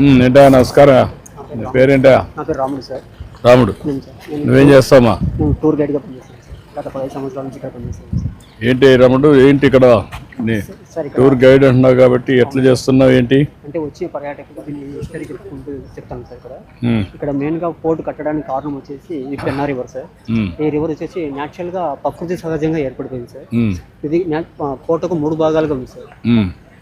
ఏంటా నమస్కారం. పేరేంటా? రాముడు సార్. రాముడు. నువ్వేం చేస్తావమ్మా? నేను టూర్ పనిచేస్తాను సార్. గత సంవత్సరాల నుంచి ఇక్కడ ఏంటి రాముడు ఏంటి ఇక్కడ? టూర్ గైడ్ అంటున్నావు కాబట్టి ఎట్లా చేస్తున్నావు ఏంటి? అంటే వచ్చే పర్యాటకులు దీన్ని హిస్టరీ చెప్పుకుంటూ చెప్తాను సార్ ఇక్కడ. ఇక్కడ మెయిన్గా పోర్టు కట్టడానికి కారణం వచ్చేసి ఈ పెన్నా రివర్ సార్. ఈ రివర్ వచ్చేసి న్యాచురల్గా ప్రకృతి సహజంగా ఏర్పడిపోయింది సార్. ఇది పోర్టుకు మూడు భాగాలుగా ఉంది సార్.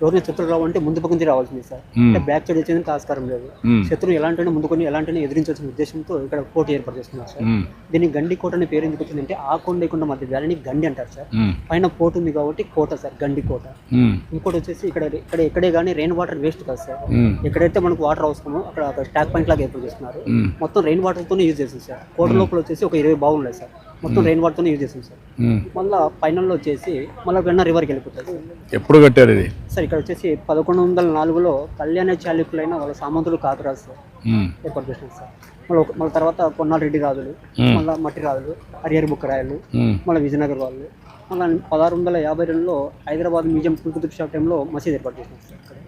ఎవరిని శత్రులు రావాలంటే ముందు పక్క నుంచి రావాల్సింది సార్. అంటే బ్యాక్ సైడ్ వచ్చేందుకు ఆస్కారం లేదు. శత్రువు ఎలాంటి ముందుకొని ఎలాంటి ఎదిరించాల్సిన ఉద్దేశంతో ఇక్కడ కోట ఏర్పాటు చేస్తున్నారు సార్. దీనికి గండి కోట అనే పేరు ఎందుకు వచ్చిందంటే ఆ కొండ ఈ కొండ మధ్య వ్యాలీని గండి అంటారు సార్. పైన పోర్ట్ ఉంది కాబట్టి కోట సార్ గండి కోట. ఇంకోటి వచ్చేసి ఇక్కడ ఇక్కడ ఎక్కడే కానీ రెయిన్ వాటర్ వేస్ట్ కాదు సార్. ఎక్కడైతే మనకు వాటర్ అవసరమో అక్కడ స్టాక్ పాయింట్ లాగా ఏర్పాటు చేస్తున్నారు. మొత్తం రెయిన్ వాటర్తోనే యూజ్ చేస్తుంది సార్. కోట లోపల వచ్చేసి ఒక ఇరవై బాగున్నాయి సార్. మొత్తం రెయిన్ వాటర్తోనే యూజ్ చేస్తుంది సార్. మళ్ళీ ఫైనల్లో వచ్చేసి మళ్ళీ వెన్న రివర్కి వెళ్ళిపోతుంది. ఎప్పుడు కట్టారు ఇది? సార్ ఇక్కడ వచ్చేసి పదకొండు వందల నాలుగులో కళ్యాణ చాళుక్యులైన వాళ్ళ సామంతులు కాకరాజు సార్. ఏర్పాటు చేసినారు సార్. మళ్ళీ మళ్ళీ తర్వాత కొన్నాళ్ళ రెడ్డి రాజులు మళ్ళీ మట్టి రాజులు హరిహర బుక్కరాయలు ఉమ్, మళ్ళీ విజయనగర్ వాళ్ళు. మళ్ళీ పదహారు వందల యాభై రెండులో హైదరాబాద్ మ్యూజియం కుతుబ్ షా టైంలో మసీద్ ఏర్పాటు చేసినారు సార్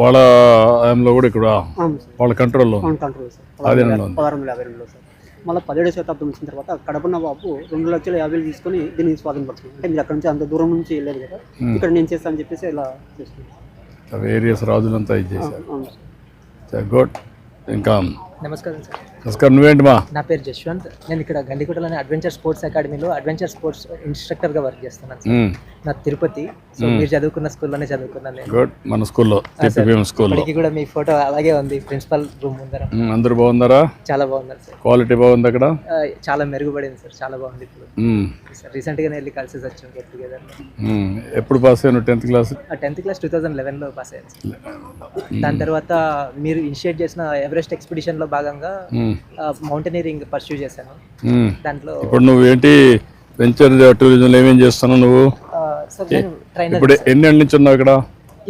వాళ్ళ కూడా ఇక్కడ వాళ్ళ కంట్రోల్లో కంట్రోల్ సార్. పదహారు వందల యాభై రెండులో సార్. మళ్ళీ పదిహేడు శతాబ్దం వచ్చిన తర్వాత కడప నవాబు రెండు లక్షల యాభై వేలు తీసుకొని దీన్ని స్వాధీనపడుతుంది అంటే మీరు అక్కడ నుంచి అంత దూరం నుంచి వెళ్ళలేదు కదా. ఇక్కడ నేను చేస్తాను అని చెప్పేసి ఇలా చేస్తున్నాను వేరియస్ రాజులంతా ఇది చేశారు. గుడ్. ఇంకా నమస్కారం సార్. నమస్కారం. నువ్వేంటి మా? నా పేరు జశ్వంత్. నేను ఇక్కడ గండికోటలోని అడ్వెంచర్ స్పోర్ట్స్ అకాడమీలో అడ్వెంచర్ స్పోర్ట్స్ ఇన్స్ట్రక్టర్గా వర్క్ చేస్తున్నాను నా తిరుపతి. సో మీరు చదువుకున్న స్కూల్లోనే చదువుకున్నాను నేను. గుడ్. మన స్కూల్లో ఇప్పటికి కూడా మీ ఫోటో అలాగే ఉంది ప్రిన్సిపల్ రూమ్ ముందర. అందరూ బాగున్నారా? చాలా బాగున్నారు సార్ క్వాలిటీ బాగుంది అక్కడ? చాలా మెరుగుపడింది సార్ చాలా బాగుంది ఇప్పుడు. సార్ రీసెంట్గానే వెళ్ళి కలిసి వచ్చాం గెట్ టుగెదర్ ఎప్పుడు పాస్ అయ్యాను tenth class tenth class two thousand లెవెన్లో pass అయ్యాను దాని తర్వాత మీరు ఇనిషియేట్ చేసిన ఎవరెస్ట్ ఎక్స్పిడిషన్లో భాగంగా ఉమ్, మౌంటైనరింగ్ పర్సూ చేశాను. దాంట్లో ఇప్పుడు నువ్వు ఏంటి వెంచర్ టూరిజంలో ఏమేం చేస్తున్నావు నువ్వు? ఇప్పుడు ఎన్ని ఏళ్ళ నుంచి ఉన్నావు ఇక్కడ?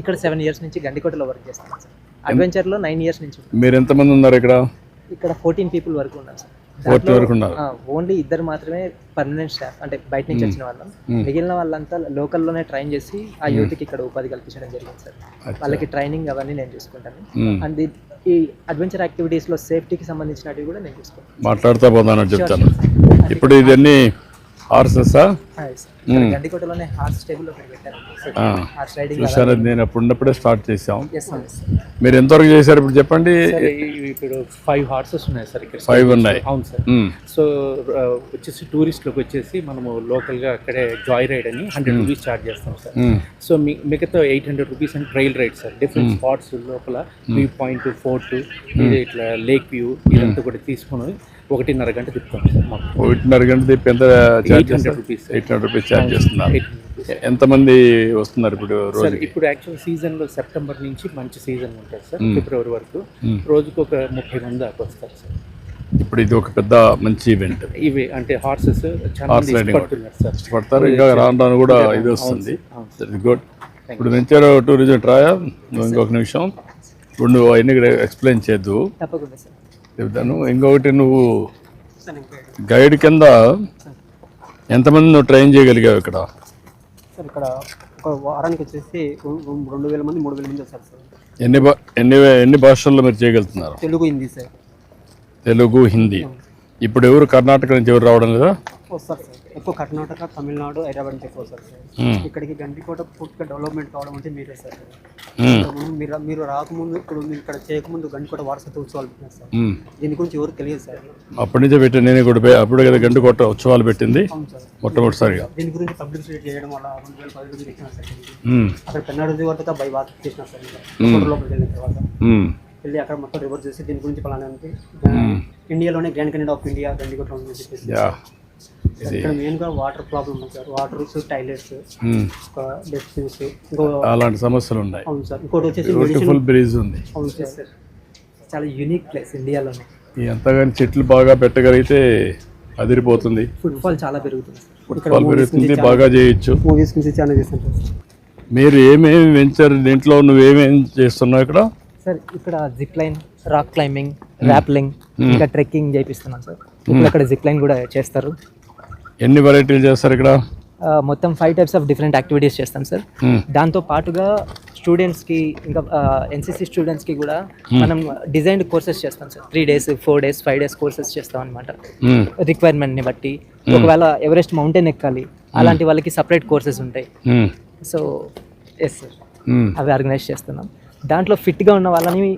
ఇక్కడ సెవెన్ ఇయర్స్ నుంచి గండికోటలో వర్క్ చేస్తాను సార్. అడ్వెంచర్లో నైన్ ఇయర్స్ నుంచి. మీరు ఎంతమంది ఉన్నారు ఇక్కడ? ఇక్కడ ఫోర్టీన్ పీపుల్ వరకు ఉన్నారు సార్. వరకు ఉన్నారు. ఓన్లీ ఇద్దరు మాత్రమే పర్మనెంట్ స్టాఫ్ అంటే బయట నుంచి వచ్చిన వాళ్ళం. మిగిలిన వాళ్ళంతా లోకల్లోనే ట్రైన్ చేసి ఆ యూత్కి ఇక్కడ ఉపాధి కల్పించడం జరిగింది సార్. వాళ్ళకి ట్రైనింగ్ అవన్నీ నేను చూసుకుంటాను. అండ్ ఈ అడ్వెంచర్ యాక్టివిటీస్లో సేఫ్టీకి సంబంధించినవి కూడా నేను చూసుకుంటాను. మాట్లాడుతూ పోతాను చెప్తాను. ఇప్పుడు హార్సెసా sir. ఇక్కడ గండికోటలోనే హార్స్ టేబుల్ ఒకటి పెట్టాను హార్స్ రైడింగ్ చూసాను నేను అప్పుడు ఉన్నప్పుడే స్టార్ట్ చేసాం మీరు ఎంతవరకు చేశారు ఇప్పుడు చెప్పండి? ఇప్పుడు ఫైవ్ హార్సెస్ ఉన్నాయి సార్ ఇక్కడ. ఫైవ్ ఉన్నాయి. అవును సార్ సో ఆ, వచ్చేసి టూరిస్ట్లకు వచ్చేసి మనము లోకల్గా అక్కడే జాయ్ రైడ్ అని హండ్రెడ్ రూపీస్ ఛార్జ్ చేస్తాం సార్ సో మీ మిగతా eight hundred rupees and trail ride sir different spots లోపల వ్యూ పాయింట్ ఫోర్ట్ ఇట్లా లేక్ వ్యూ ఇదంతా కూడా తీసుకొని ఒకటిన్నర గంట తిప్పుతాం సార్ ఒకటిన్నర గంట తిప్పి ఎంత ఛార్జ్ ఎయిట్ హండ్రెడ్ చేస్తారు rupees eight hundred rupees charge చేస్తున్నారు. 800 rupees. ఎంతమంది వస్తున్నారు ఇప్పుడు సార్ రోజుకి? ఇప్పుడు యాక్చువల్ సీజన్లో సెప్టెంబర్ నుంచి మంచి సీజన్ ఉంటుంది సార్. ఫిబ్రవరి వరకు Hmm. రోజుకు ఒక ముప్పై మంది దాకా వస్తారు సార్ ఇప్పుడు ఇది ఒక పెద్ద మంచి ఈవెంట్ ఇవి అంటే హార్సెస్ ఇష్టపడతారు. ఇంకా రాను రాను కూడా ఇది వస్తుంది. గుడ్ ఇప్పుడు వెంచర్ టూరిజం ట్రాయా ఇంకొక నిమిషం. ఇప్పుడు నువ్వు అవన్నీ ఎక్స్ప్లెయిన్ చేద్దు. తప్పకుండా సార్ చెప్తాను. ఇంకొకటి నువ్వు గైడ్ కింద ఎంతమంది నువ్వు ట్రైన్ చేయగలిగావు ఇక్కడ? సార్ ఇక్కడ ఒక వారానికి వచ్చేసి రెండు వేల మంది మూడు వేల మంది వస్తారు సార్. ఎన్ని ఎన్ని ఎన్ని భాషల్లో మీరు చేయగలుగుతున్నారు? తెలుగు హిందీ సార్. తెలుగు హిందీ. ఇప్పుడు ఎవరు కర్ణాటక నుంచి ఎవరు రావడం లేదా? వస్తారు సార్. ఎక్కువ కర్ణాటక తమిళనాడు హైదరాబాద్ నుంచి ఎక్కువ సార్. ఇక్కడికి గండికోట పూర్తిగా డెవలప్మెంట్ కావడం అంటే మీరే సార్. మీరు మీరు రాకముందు ఇప్పుడు మీరు ఇక్కడ చేయకముందు గండికోట వారసత్వ ఉత్సవాలు పెట్టినారు సార్. దీని గురించి ఎవరు తెలియదు సార్. అప్పటి నుంచే పెట్టి నేను కూడా అప్పుడు కదా గంట కొట్ట ఉత్సవాలు పెట్టింది. మొట్టమొదటిసారిగా. దీని గురించి పబ్లిసిటీ చేయడం వల్ల రెండు వేల పది నుంచి ఇచ్చినారు సార్. అక్కడ పెన్నాడు వరకు బై వాక్ చేసినారు సార్. లోపలికి వెళ్ళిన తర్వాత. వెళ్ళి అక్కడ మొత్తం రివర్స్ చేసి దీని గురించి పలానా అంటే ఇండియాలోనే grand canyon of India Gandikota ఉందని చెప్పేసి. ఇక్కడ మెయిన్గా వాటర్ ప్రాబ్లమ్ ఉంది సార్ వాటర్స్ టాయిలెట్స్ మ్మ్. ఒక డస్ట్బిన్స్ ఇంకో అలాంటి సమస్యలు ఉన్నాయి. అవును సార్ ఇంకోటి వచ్చేసి మెడిసిన్ బ్యూటిఫుల్ బ్రిడ్జ్ ఉంది. అవును సార్ చాలా యూనిక్ ప్లేస్ ఇండియాలోనే ఈ ఎంతగాని చెట్లు బాగా పెట్టగలిగితే అదిరిపోతుంది. ఫుట్ఫాల్ చాలా పెరుగుతుంది సార్ ఫుట్బాల్ పెరుగుతుంది బాగా చేయొచ్చు. మూవీస్ నుంచి చాలా చేస్తుంటారు సార్ మీరు ఏమేమి వెంచర్ దీంట్లో నువ్వేమేం చేస్తున్నావు ఇక్కడ? సార్ ఇక్కడ zip line rock climbing rappelling ఇంకా ట్రెక్కింగ్ చేపిస్తున్నాం సార్ ఇప్పుడు అక్కడ జిప్ లైన్ కూడా చేస్తారు. ఎన్ని వెరైటీలు చేస్తారు ఇక్కడ? మొత్తం five types of different activities చేస్తాం సార్. దాంతో పాటుగా స్టూడెంట్స్కి ఇంకా ఎన్సీసీ స్టూడెంట్స్కి కూడా మనం డిజైన్డ్ కోర్సెస్ చేస్తాం sir three days four days five days courses చేస్తాం అనమాట. రిక్వైర్మెంట్ని బట్టి. ఒకవేళ ఎవరెస్ట్ మౌంటైన్ ఎక్కాలి అలాంటి వాళ్ళకి సపరేట్ కోర్సెస్ ఉంటాయి. So yes sir. అవి ఆర్గనైజ్ చేస్తున్నాం. దాంట్లో ఫిట్గా ఉన్న వాళ్ళని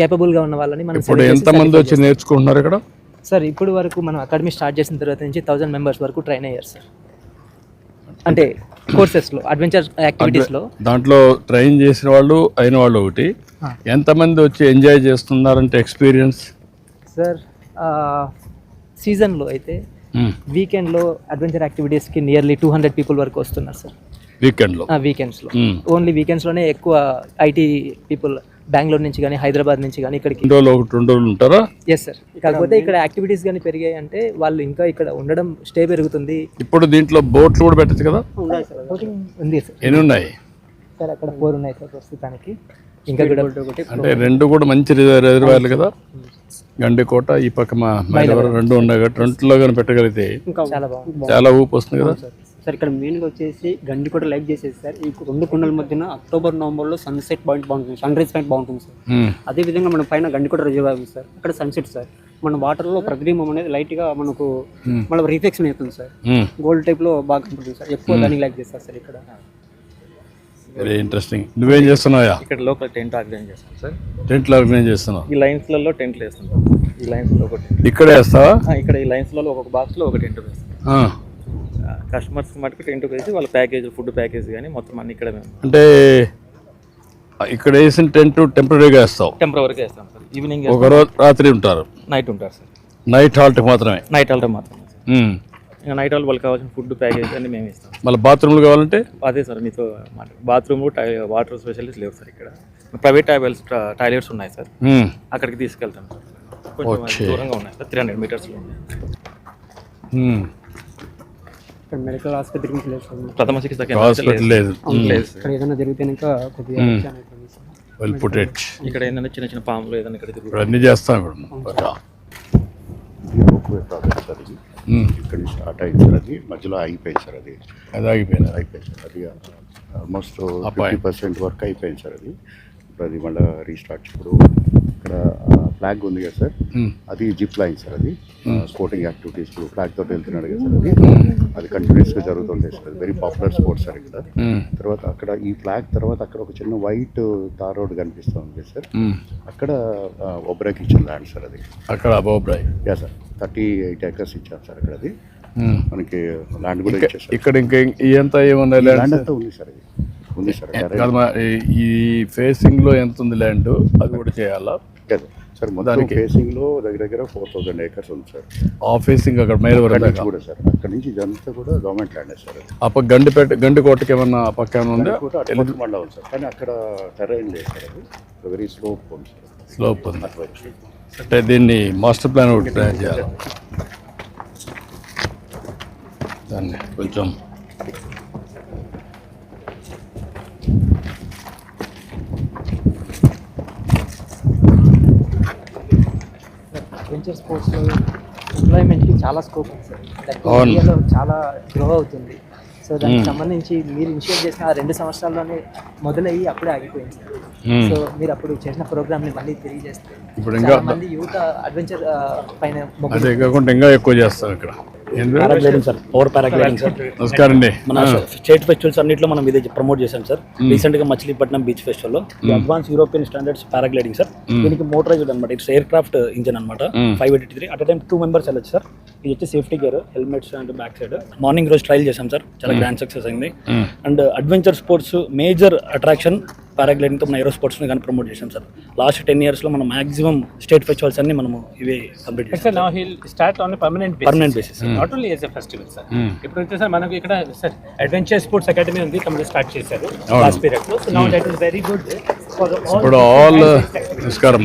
కేపబుల్గా ఉన్న వాళ్ళని మనం ఎంతమంది వచ్చి నేర్చుకుంటున్నారు ఇక్కడ. సార్ ఇప్పుడు వరకు మనం అకాడమీ స్టార్ట్ చేసిన తర్వాత నుంచి థౌజండ్ మెంబర్స్ వరకు ట్రైన్ అయ్యారు సార్. అంటే కోర్సెస్లో అడ్వెంచర్ యాక్టివిటీస్లో దాంట్లో ట్రైన్ చేసిన వాళ్ళు అయిన వాళ్ళు ఒకటి. ఎంతమంది వచ్చి ఎంజాయ్ చేస్తున్నారంటే ఎక్స్పీరియన్స్ సార్ సీజన్లో అయితే వీకెండ్లో అడ్వెంచర్ యాక్టివిటీస్కి నియర్లీ టూ హండ్రెడ్ పీపుల్ వరకు వస్తున్నారు సార్. వీకెండ్లో వీకెండ్స్లో. ఓన్లీ వీకెండ్స్లోనే ఎక్కువ ఐటీ పీపుల్ బెంగళూరు నుంచి కానీ హైదరాబాద్ నుంచి కానీ ఇక్కడికి. రెండు రోజులు ఒకటి రెండు రోజులు ఉంటారా? ఎస్ సార్ కాకపోతే ఇక్కడ యాక్టివిటీస్ కానీ పెరిగాయి అంటే వాళ్ళు ఇంకా ఇక్కడ ఉండడం స్టే పెరుగుతుంది. ఇప్పుడు దీంట్లో బోట్లు కూడా పెట్టచ్చు కదా? ఉంది సార్ ఎన్ని ఉన్నాయి? సార్ అక్కడ ఫోర్ ఉన్నాయి సార్ ప్రస్తుతానికి. ఇంకా ఒకటి అంటే రెండు కూడా మంచి రిజర్వ్ రిజర్వాయర్లు కదా? గండికోట ఈ పక్క మా రెండు ఉన్నాయి కాబట్టి రెండులో కానీ పెట్టగలిగితే ఇంకా చాలా బాగుంది చాలా ఊపు వస్తుంది కదా? సార్ ఇక్కడ మెయిన్గా వచ్చేసి గండి కూడా లైక్ చేసేది సార్. ఈ రెండు కుండల మధ్యన అక్టోబర్ నవంబర్లో సన్సెట్ పాయింట్ బాగుంటుంది సన్ రైజ్ పాయింట్ బాగుంటుంది సార్. అదే విధంగా మన పైన గండికోట రిజర్వ్ ఉంది సార్. అక్కడ సన్సెట్ సార్. మన వాటర్లో ప్రతిబింబం అనేది లైట్గా మనకు మళ్ళీ రిఫ్లెక్షన్ అవుతుంది సార్. గోల్డ్ టైప్లో బాగా కనపడుతుంది సార్. ఎక్కువ దానికి లైక్ చేస్తారు సార్ ఇక్కడ. వెరీ ఇంట్రెస్టింగ్ నువ్వేం చేస్తున్నావా ఇక్కడ లోకల్ టెంట్ ఆర్గనైజ్ చేస్తాం సార్. టెంట్లో ఆర్గనైజ్ చేస్తున్నావు? ఈ లైన్స్లలో టెంట్లు వేస్తుంటాం. ఈ లైన్స్లో ఒక tent. ఇక్కడే వేస్తావా? ఆ, ఇక్కడ ఈ లైన్స్లలో ఒక్కొక్క బాక్స్లో ఒక టెంట్ వేస్తాం. ఆ. కస్టమర్స్ మటుకు టెంట్ వేసి వాళ్ళ ప్యాకేజ్ ఫుడ్ ప్యాకేజ్ కానీ మొత్తం అన్ని ఇక్కడ మేము అంటే ఇక్కడ వేసిన టెంట్ టెంపరీగా వేస్తావు టెంపరీగా వేస్తాం సార్. ఈవినింగ్ ఒక రోజు రాత్రి ఉంటారు. నైట్ ఉంటారు సార్. నైట్ హాల్ట్ మాత్రమే. నైట్ హాల్ట్ మాత్రం మ్మ్. ఇంకా నైట్ హాల్ వాళ్ళకి కావాల్సిన ఫుడ్ ప్యాకేజ్ అన్ని మేము ఇస్తాం. మళ్ళీ బాత్రూమ్లు కావాలంటే? అదే సార్ మీతో మాట. బాత్రూమ్ వాటర్ స్పెషలిస్ట్ లేవు సార్ ఇక్కడ. ప్రైవేట్ టాయిలెట్స్ టాయిలెట్స్ ఉన్నాయి సార్. అక్కడికి తీసుకెళ్తాం సార్. కొంచెం. దూరంగా ఉన్నాయి సార్ త్రీ హండ్రెడ్ మీటర్స్లో ఉన్నాయి. ఇక్కడ మెడికల్ నుంచి లేదు ప్రథమ చికిత్స హాస్పిటల్ లేదు. లేదు. ఇక్కడ ఏదైనా జరిగితే కొద్దిగా సార్. వెల్ పుట్ ఇట్ ఇక్కడ ఏంటంటే చిన్న చిన్న పాములు ఏదైనా ఇక్కడ తిరుగుతాయి. అన్నీ చేస్తాం ఇప్పుడు ఓకే. రోప్వే ప్రాజెక్ట్ సార్ ఇది. మ్మ్. ఇక్కడ నుంచి స్టార్ట్ అయింది సార్ అది. మధ్యలో అయిపోయింది సార్ అది. అది ఆగిపోయినా అయిపోయింది సార్. అది ఆల్మోస్ట్ అబ్బాయి. ఫిఫ్టీ పర్సెంట్ వర్క్ అయిపోయింది సార్ అది. ఇప్పుడు అది మళ్ళీ రీస్టార్ట్ ఇప్పుడు. ఇక్కడ ఫ్లాగ్ ఉంది కదా సార్. అది జిప్ లైన్ సార్ అది. స్పోర్టింగ్ యాక్టివిటీస్ ఫ్లాగ్ తోటి వెళ్తున్నాడు కదా సార్ అది. అది కంటిన్యూస్గా జరుగుతుంటాయి sir. Very popular sports sir ఇక్కడ. తర్వాత అక్కడ ఈ ఫ్లాగ్ తర్వాత అక్కడ ఒక చిన్న వైట్ తార్ రోడ్ కనిపిస్తూ ఉంది సార్. అక్కడ ఒబ్రాకి ఇచ్చిన ల్యాండ్ సార్ అది. అక్కడ yeah sir. Thirty eight acres ఇచ్చాం సార్ అక్కడ అది. మనకి ల్యాండ్ కూడా ఇక్కడ- ఇచ్చేసారు. ఇక్కడ ఇంకా ఇదంతా ఏమన్నా ల్యాండ్ అంతా ఉంది సార్ ఇది. ఉంది సార్. ఈ- ఈ ఫేసింగ్లో ఎంత ఉంది ల్యాండ్? అది కూడా చేయాలా? కదా సార్ మొత్తం ఫేసింగ్లో దగ్గర దగ్గర ఫోర్ థౌసండ్ ఏకర్స్ ఉంది సార్. ఆ ఫేసింగ్ అక్కడ దాకా కూడా సార్ అక్కడ నుంచి ఇదంతా కూడా గవర్నమెంట్ ల్యాండ్ సార్ పక్క గండిపేట గండికోటకి ఏమన్నా పక్క ఏమన్నా ఉందా? ఉంది సార్ కానీ అక్కడ టెరైన్ లేదు సార్ వెరీ స్లోప్ ఉంది సార్. స్లోప్ ఉంది. అంటే దీన్ని మాస్టర్ ప్లాన్ ఒకటి తయారు చేయాలి. దాన్ని కొంచెం అడ్వెంచర్ స్పోర్ట్స్లో ఎంప్లాయ్మెంట్కి చాలా స్కోప్ ఉంది సార్. ఇండియాలో చాలా గ్రో అవుతుంది సో దానికి సంబంధించి మీరు ఇనిషియేట్ చేసిన ఆ రెండు సంవత్సరాల్లోనే మొదలయ్యి అప్పుడే ఆగిపోయింది సార్. సో మీరు అప్పుడు చేసిన ప్రోగ్రామ్ని మళ్ళీ తిరిగి చేస్తే ఇప్పుడు ఇంకా మంది యువత అడ్వెంచర్ పైన అదే కాకుండా ఇంకా ఎక్కువ చేస్తాం ఇక్కడ? Paragliding sir power paragliding sir. నమస్కారం అండి. మన స్టేట్ ఫెస్టివల్స్ అన్నింటిలో మనం ఇది ప్రమోట్ చేశాం సార్. రీసెంట్గా Machilipatnam beach ఫెస్టివల్లో advance European standards paragliding sir. దీనికి మోటరైజ్డ్ అనమాట ఇట్స్ ఎయిర్ క్రాఫ్ట్ ఇంజన్ అనమాట five eighty three at time two members వెళ్ళొచ్చు సార్. ఇది వచ్చి safety gear helmets and back side morning రోజు ట్రైల్ చేశాం సార్. చాలా గ్రాండ్ సక్సెస్ అయింది. And adventure sports major attraction పారాగ్లైడింగ్తో మన ఏరో స్పోర్ట్స్ని కానీ ప్రమోట్ చేశాం సార్. లాస్ట్ టెన్ ఇయర్స్లో మనం మాక్సిమం స్టేట్ ఫెస్టివల్స్ అన్ని మనము ఇవే కంప్లీట్ చేస్తాం నా hill start on permanent Permanent basis. Not only as a festival sir ఇప్పుడు వచ్చేసరి మనకు ఇక్కడ సార్ అడ్వెంచర్ స్పోర్ట్స్ అకాడమీ ఉంది కంప్లీట్ స్టార్ట్ చేశారు. అవును. లాస్ట్ పీరియడ్లో. So now that is very good for all నమస్కారం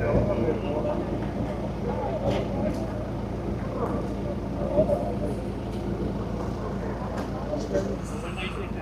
Thank you.